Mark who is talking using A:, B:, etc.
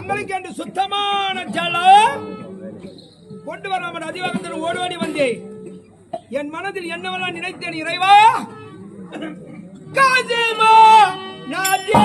A: தங்களுக்கு என்று சுத்தமான ஜலம் கொண்டு வராமல் அதிவேகத்தில் ஓடோடி வந்தேன் என் மனதில் என்னவெல்லாம் நினைத்தேன் இறைவா? காஜிமா நாஜே